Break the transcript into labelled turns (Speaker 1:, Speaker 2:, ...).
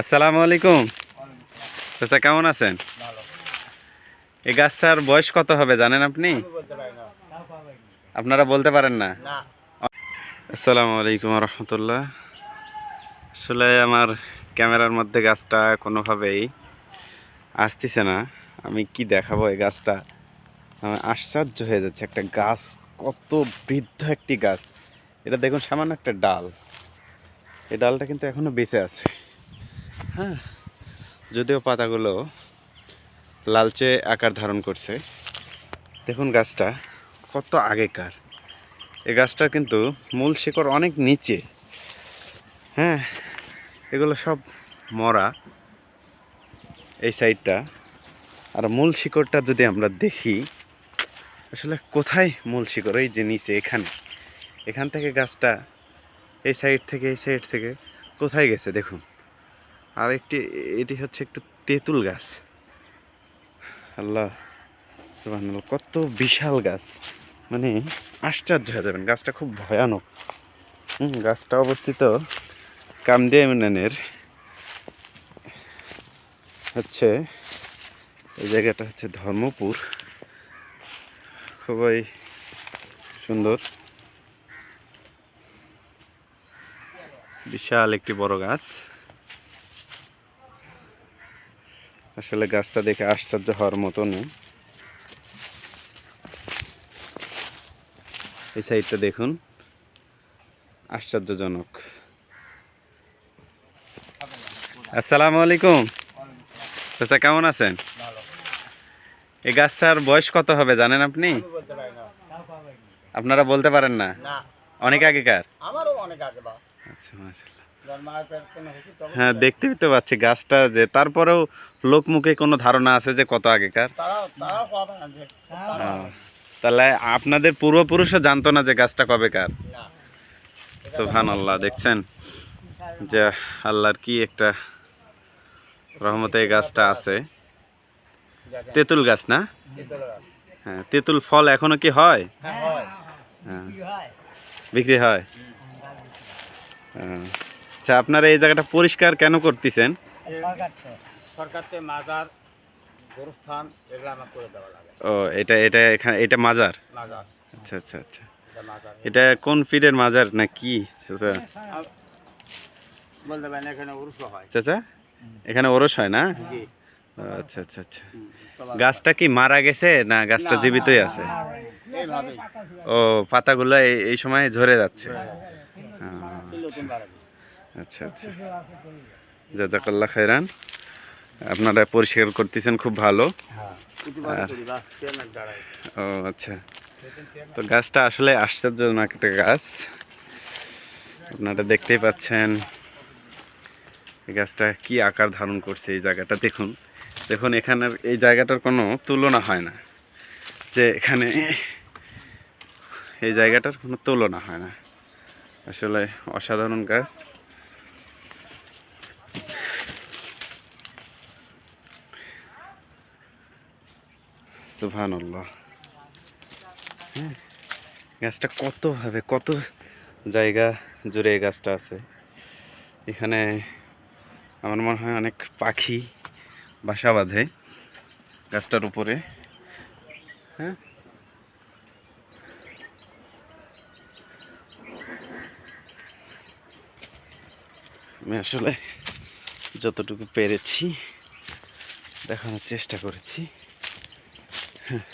Speaker 1: আসসালামু আলাইকুম। চাচা কেমন আছেন? এই গাছটার বয়স কত হবে জানেন আপনি? আপনারা বলতে পারেন না? আসসালামু আলাইকুম রহমতুল্লাহ। আসলে আমার ক্যামেরার মধ্যে গাছটা কোনোভাবেই আসতেছে না। আমি কি দেখাবো এই গাছটা? আমি আশ্চর্য হয়ে যাচ্ছে একটা গাছ কত বৃদ্ধ একটি গাছ। এটা দেখুন সামান্য একটা ডাল। এই ডালটা কিন্তু এখনও বেঁচে আছে। হ্যাঁ। যদিও পাতাগুলো লালচে আকার ধারণ করছে, দেখুন গাছটা কত আগেকার। এই গাছটার কিন্তু মূল শিকড় অনেক নিচে। হ্যাঁ এগুলো সব মরা এই সাইডটা। আর মূল শিকড়টা যদি আমরা দেখি, আসলে কোথায় মূল শিকড়? এই যে নিচে, এখানে। এখান থেকে গাছটা এই সাইড থেকে, এই সাইড থেকে কোথায় গেছে? দেখুন। আর একটি, এটি হচ্ছে একটু তেঁতুল গাছ। আল্লাহ কত বিশাল গাছ। মানে আশ্চর্য হয়ে যাবেন, গাছটা খুব ভয়ানক। গাছটা অবস্থিত কামদিয়া ইউনিয়নের। হচ্ছে, এই জায়গাটা হচ্ছে ধর্মপুর। খুবই সুন্দর। বিশাল একটি বড় গাছ। আসলে গাছটা দেখে আশ্চর্য হওয়ার মতো নেই এই সাইডটা দেখুন আশ্চর্যজনক। আসসালামু আলাইকুম। চাচা কেমন আছেন? এই গাছটার বয়স কত হবে জানেন আপনি? আপনারা বলতে পারেন না? অনেক আগেকার?
Speaker 2: আমারও অনেক আগে
Speaker 1: আচ্ছা মাশাআল্লাহ। হ্যাঁ দেখতেই তো পাচ্ছি গাছটা যে তারপরেও লোক মুখে কোনো ধারণা আছে যে কত আগেকার?
Speaker 2: তারাও তারাও পাবে না যে
Speaker 1: আহ, তাহলে আপনাদের পূর্বপুরুষও জানতো না যে গাছটা কবেকার
Speaker 2: না।
Speaker 1: সুবহান আল্লাহ দেখছেন? যে আল্লাহর কি একটা রহমতে এই গাছটা আছে। তেঁতুল গাছ না? হ্যাঁ তেঁতুল ফল এখনও কি হয়?
Speaker 2: হ্যাঁ হয়।
Speaker 1: হ্যাঁ। বিক্রি হয়। আহ, আচ্ছা আপনারা এই জায়গাটা পরিষ্কার কেন করতেছেন?
Speaker 2: সরকার থেকে মাজার গোরস্থান এগুলো আমার করে দেওয়া লাগে।
Speaker 1: ও এটা এটা এখানে এটা মাজার?
Speaker 2: মাজার।
Speaker 1: আচ্ছা আচ্ছা আচ্ছা।
Speaker 2: এটা
Speaker 1: কোন পীরের মাজার না কি? চাচা
Speaker 2: বলতে পারেন এখানে উরুষ হয়।
Speaker 1: চাচা এখানে ওরস হয় না? আচ্ছা আচ্ছা আচ্ছা। গাছটা কি মারা গেছে না গাছটা জীবিতই আছে? ও পাতাগুলো এই এই সময় ঝরে যাচ্ছে।
Speaker 2: চলে
Speaker 1: আচ্ছা আচ্ছা। জাজাকাল্লাহ খাইরান আপনারা পরিষ্কার করতেছেন খুব ভালো। ও আচ্ছা। তো গাছটা আসলে আশ্চর্যজনক একটা গাছ। আপনারা দেখতেই পাচ্ছেন এই গাছটা কি আকার ধারণ করছে এই জায়গাটা। দেখুন দেখুন এখানের এই জায়গাটার কোনো তুলনা হয় না। যে এখানে এই জায়গাটার কোনো তুলনা হয় না। আসলে অসাধারণ গাছ। সুবহানাল্লাহ। হ্যাঁ গাছটা কতভাবে কত জায়গা জুড়ে গাছটা আছে। এখানে আমার মনে হয় অনেক পাখি বাসা বাঁধে গাছটার উপরে। হ্যাঁ। আমি আসলে যতটুকু পেরেছি, দেখানোর চেষ্টা করেছি। হ্যাঁ